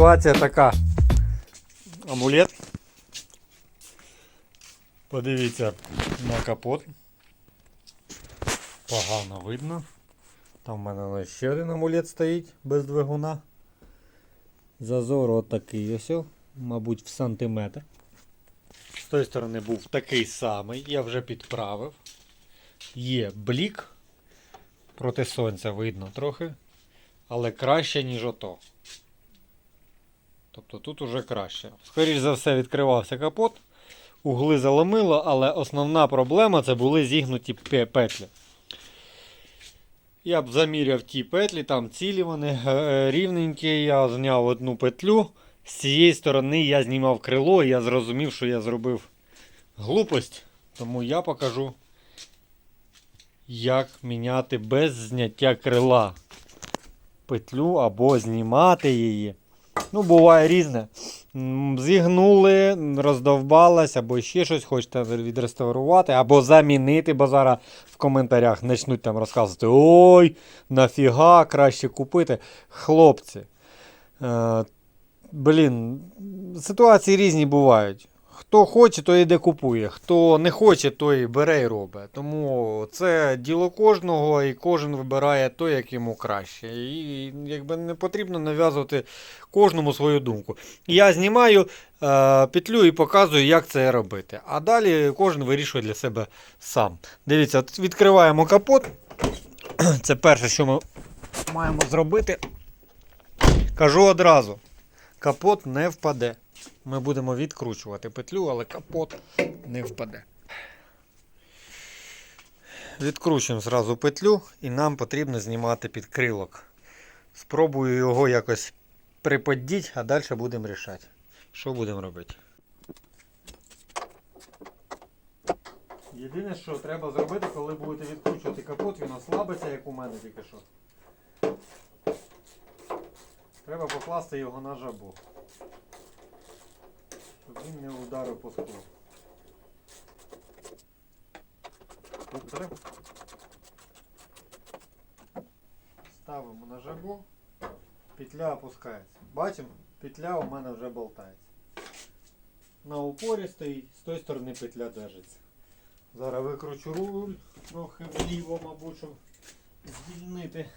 ситуація така. Амулет. Подивіться на капот. Погано видно. Там в мене ще один амулет стоїть без двигуна. Зазор отакий ось, мабуть, в сантиметр. З тої сторони був такий самий, я вже підправив. Є блік. Проти сонця видно трохи. Але краще, ніж ото. Тобто тут уже краще. Скоріш за все, відкривався капот. Угли заломило, але основна проблема це були зігнуті петлі. Я б заміряв ті петлі, там цілі вони е, рівненькі. Я зняв одну петлю. З цієї сторони я знімав крило, і я зрозумів, що я зробив глупость. Тому я покажу, як міняти без зняття крила петлю або знімати її. Ну, буває різне. Зігнули, роздовбалась, або ще щось хочете відреставрувати, або замінити, бо зараз в коментарях почнуть там розказувати: ой, нафіга, краще купити. Хлопці. Е, блін, ситуації різні бувають. Хто хоче, той іде купує. Хто не хоче, той бере і робить. Тому це діло кожного, і кожен вибирає той, як йому краще. І якби не потрібно нав'язувати кожному свою думку. Я знімаю е, петлю і показую, як це робити. А далі кожен вирішує для себе сам. Дивіться, відкриваємо капот. Це перше, що ми маємо зробити. Кажу одразу: капот не впаде. Ми будемо відкручувати петлю, але капот не впаде. Відкручуємо зразу петлю і нам потрібно знімати підкрилок. Спробую його якось приподдіть, а далі будемо рішати. Що будемо робити? Єдине, що треба зробити, коли будете відкручувати капот, він ослабиться, як у мене тільки що. Треба покласти його на жабу він не ударив по склу. Ставимо на жабу, петля опускається. Бачимо, петля у мене вже болтається. На упорі стоїть, з тої сторони петля держиться. Зараз викручу руль трохи вліво, мабуть, щоб звільнити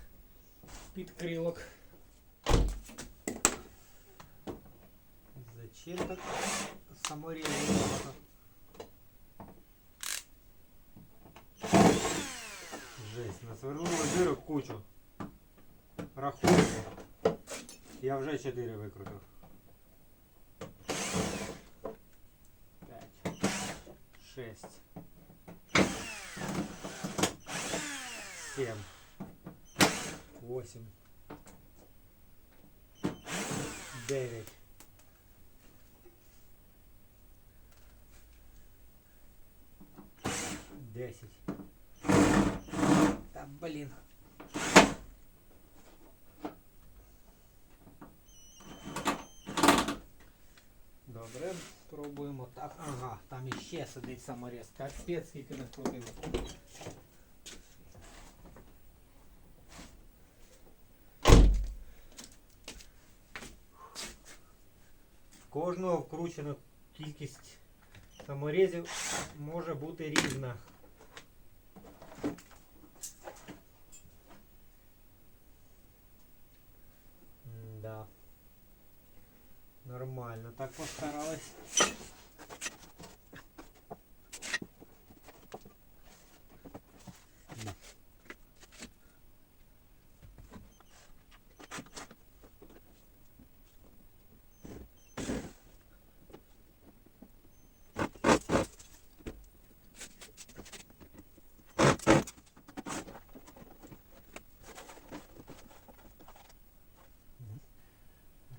підкрилок. Зачем так саморез багато? Жесть, насвернули дирок кучу. Рахунку. Я вже 4 викрутив. 5, 6, 7, 8, 9. Спробуємо так. Ага, там іще сидить саморез. Капець, скільки накрутило. В Кожного вкручена кількість саморезів може бути різна. Да. Нормально, так постаралась.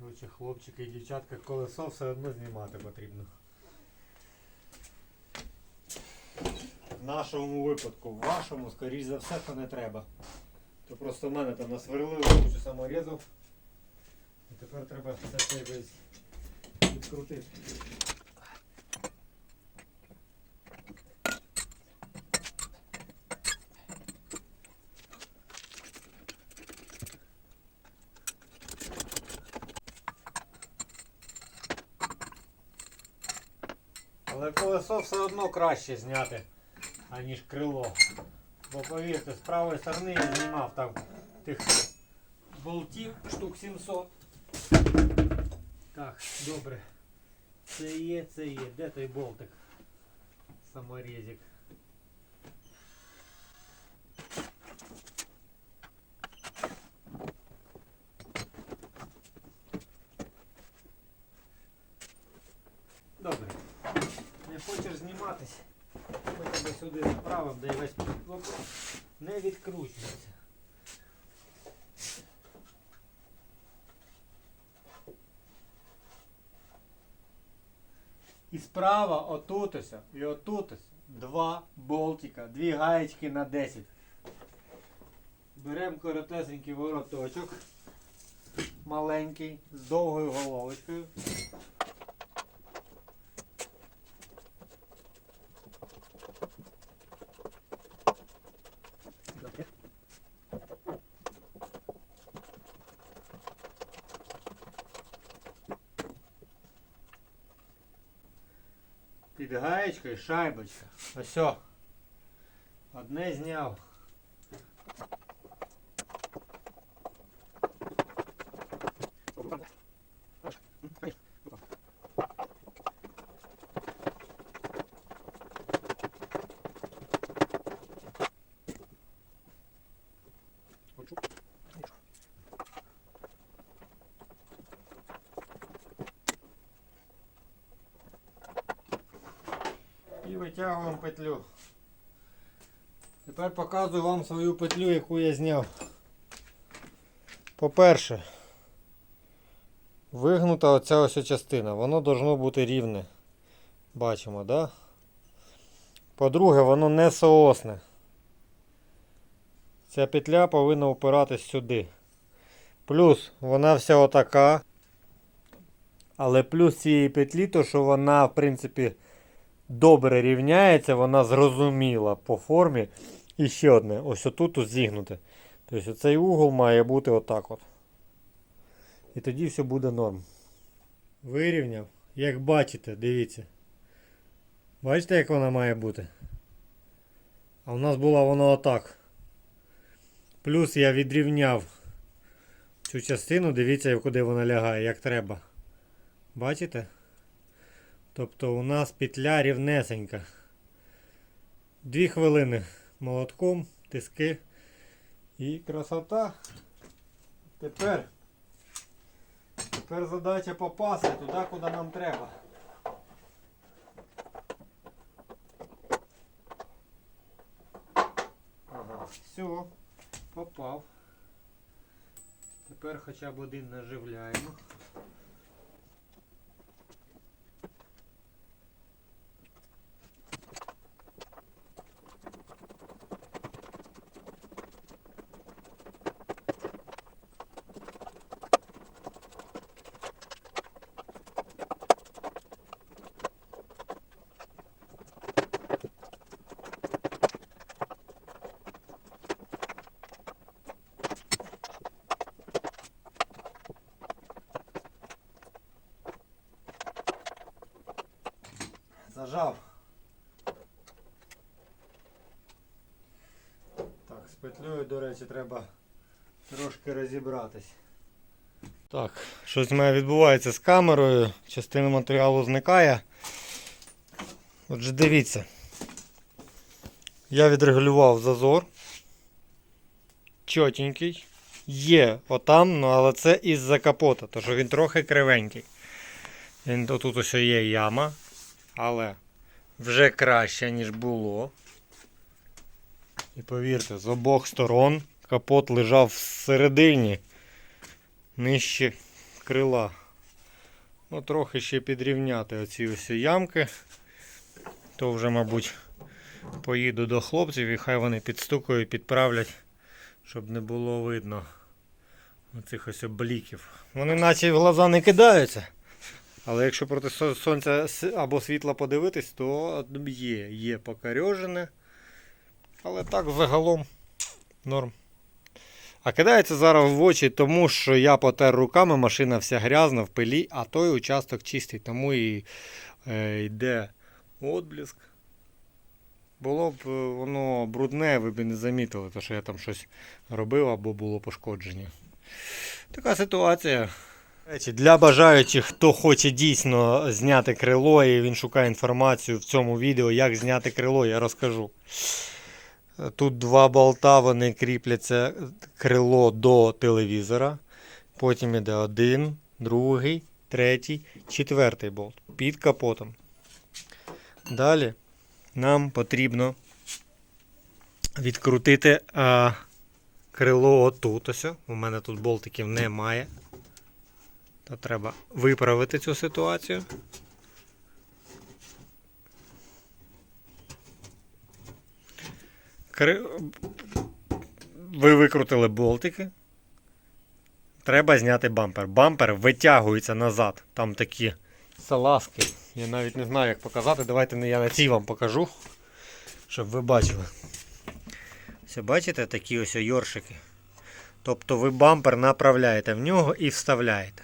Да. Коротше, хлопчики і дівчатка, колесо все одно знімати потрібно. В нашому випадку, в вашому, скоріш за все, то не треба. То просто в мене там насверлили кучу саморізу. І тепер треба все це весь відкрутити. Колесо все одно краще зняти, аніж крило. Бо повірте, з правої сторони я знімав там тих болтів штук 700. Так, добре. Це є, це є. Де той болтик? Саморезик. Добре. Не хочеш зніматись? Ми тебе сюди заправимо, де весь вопрос не відкручується. І справа отут ось і отут ось два болтика, дві гаєчки на 10. Беремо коротесенький вороточок, маленький, з довгою головочкою. Під гаєчкою шайбочка. Ось. Одне зняв. І витягуємо петлю. Тепер показую вам свою петлю, яку я зняв. По-перше, вигнута оця ось частина. Воно должно бути рівне. Бачимо, да? По-друге, воно не соосне. Ця петля повинна опиратись сюди. Плюс вона вся отака. Але плюс цієї петлі, то що вона, в принципі, добре рівняється, вона зрозуміла по формі. І ще одне, ось отут зігнуте. Тобто цей угол має бути отак от. І тоді все буде норм. Вирівняв. Як бачите, дивіться. Бачите, як вона має бути? А у нас була вона отак. Плюс я відрівняв цю частину, дивіться, куди вона лягає, як треба. Бачите? Тобто у нас петля рівнесенька. Дві хвилини молотком, тиски і красота. Тепер, тепер задача попасти туди, куди нам треба. Ага, все, попав. Тепер хоча б один наживляємо. Зажав. Так, з петлею, до речі, треба трошки розібратись. Так, щось в мене відбувається з камерою, частина матеріалу зникає. Отже, дивіться. Я відрегулював зазор. Чотенький. Є отам, ну, але це із-за капота, тому що він трохи кривенький. Він, тут ось є яма, але вже краще, ніж було. І повірте, з обох сторон капот лежав всередині, нижче крила. Ну, трохи ще підрівняти оці ось ямки. То вже, мабуть, поїду до хлопців і хай вони підстукають, підправлять, щоб не було видно оцих ось обліків. Вони наче в глаза не кидаються. Але якщо проти сонця або світла подивитись, то є, є покорьожене. Але так загалом норм. А кидається зараз в очі, тому що я потер руками, машина вся грязна в пилі, а той участок чистий, тому і е, йде отблиск. Було б е, воно брудне, ви б не замітили, то що я там щось робив або було пошкодження. Така ситуація. Для бажаючих, хто хоче дійсно зняти крило і він шукає інформацію в цьому відео, як зняти крило, я розкажу. Тут два болта, вони кріпляться крило до телевізора. Потім іде один, другий, третій, четвертий болт під капотом. Далі нам потрібно відкрутити а, крило отут. Ось. У мене тут болтиків немає. То треба виправити цю ситуацію. Ви викрутили болтики. Треба зняти бампер. Бампер витягується назад. Там такі салазки. Я навіть не знаю, як показати. Давайте я на цій вам покажу, щоб ви бачили. Все, бачите, такі ось йоршики. Тобто ви бампер направляєте в нього і вставляєте.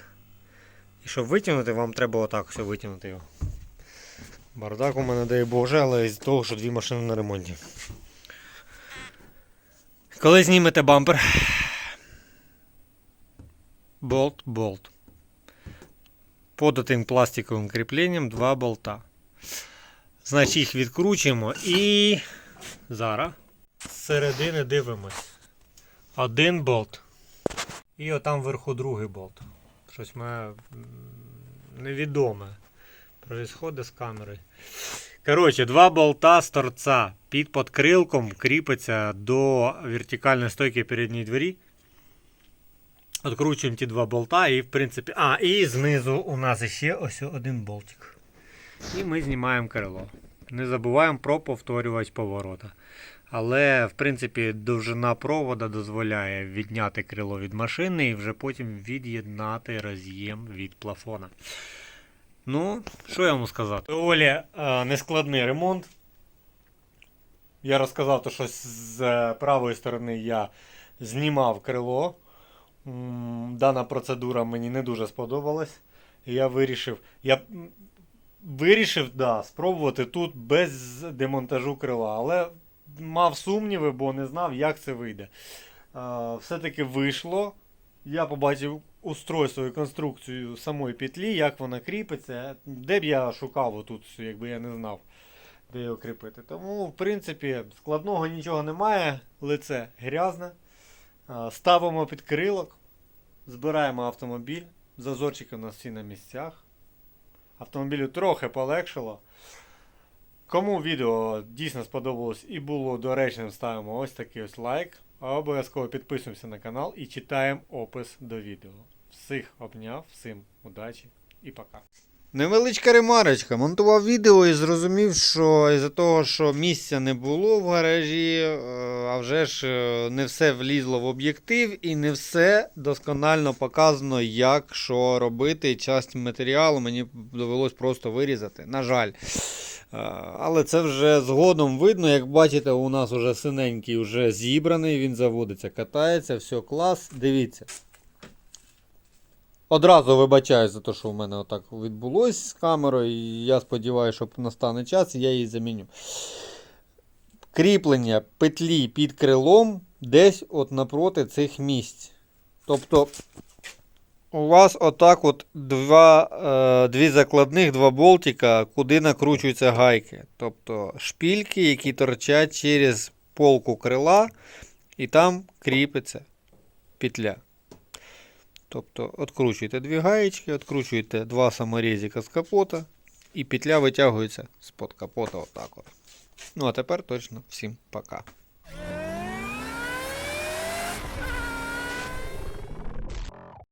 І щоб витягнути, вам треба отак все витягнути його. Бардак у мене дай Боже, але із того, що дві машини на ремонті. Коли знімете бампер, болт, болт. Под тим пластиковим кріпленням два болта. Значить, їх відкручуємо і зараз з середини дивимось. Один болт. І отам вверху другий болт. Щось мене м, невідоме. Происходить з камери. Коротше, два болта з торця під подкрилком кріпиться до вертикальної стойки передньої двері. Откручуємо ті два болта і, в принципі. А, і знизу у нас ще ось один болтик. І ми знімаємо крило. Не забуваємо про повторювач поворота. Але, в принципі, довжина провода дозволяє відняти крило від машини і вже потім від'єднати роз'єм від плафона. Ну, що я можу сказати? Доволі е, нескладний ремонт. Я розказав, то, що з правої сторони я знімав крило. Дана процедура мені не дуже сподобалась. Я вирішив. Я вирішив да, спробувати тут без демонтажу крила. Але мав сумніви, бо не знав, як це вийде. Е, Все-таки вийшло. Я побачив устройство і конструкцію самої петлі, як вона кріпиться. Де б я шукав отут, якби я не знав, де його кріпити. Тому, в принципі, складного нічого немає. Лице грязне. Ставимо під крилок, збираємо автомобіль. Зазорчики у нас всі на місцях. Автомобілю трохи полегшило. Кому відео дійсно сподобалось і було доречним, ставимо ось такий ось лайк. А обов'язково підписуємося на канал і читаємо опис до відео. Всіх обняв, всім удачі і пока. Невеличка ремарочка. Монтував відео і зрозумів, що із-за того, що місця не було в гаражі, е, а вже ж е, не все влізло в об'єктив і не все досконально показано, як що робити. Часть матеріалу мені довелось просто вирізати. На жаль. Е, Але це вже згодом видно. Як бачите, у нас вже синенький вже зібраний, він заводиться, катається, все клас. Дивіться. Одразу вибачаю за те, що в мене отак відбулось з камерою. І я сподіваюся, що настане час я її заміню. Кріплення петлі під крилом десь от напроти цих місць. Тобто у вас отак от два, е, дві закладних, два болтика, куди накручуються гайки. Тобто шпільки, які торчать через полку крила, і там кріпиться петля. Тобто откручуєте дві гаєчки, откручуєте два саморізика з капота, і петля витягується з-под капота отак от. Ну а тепер точно всім пока.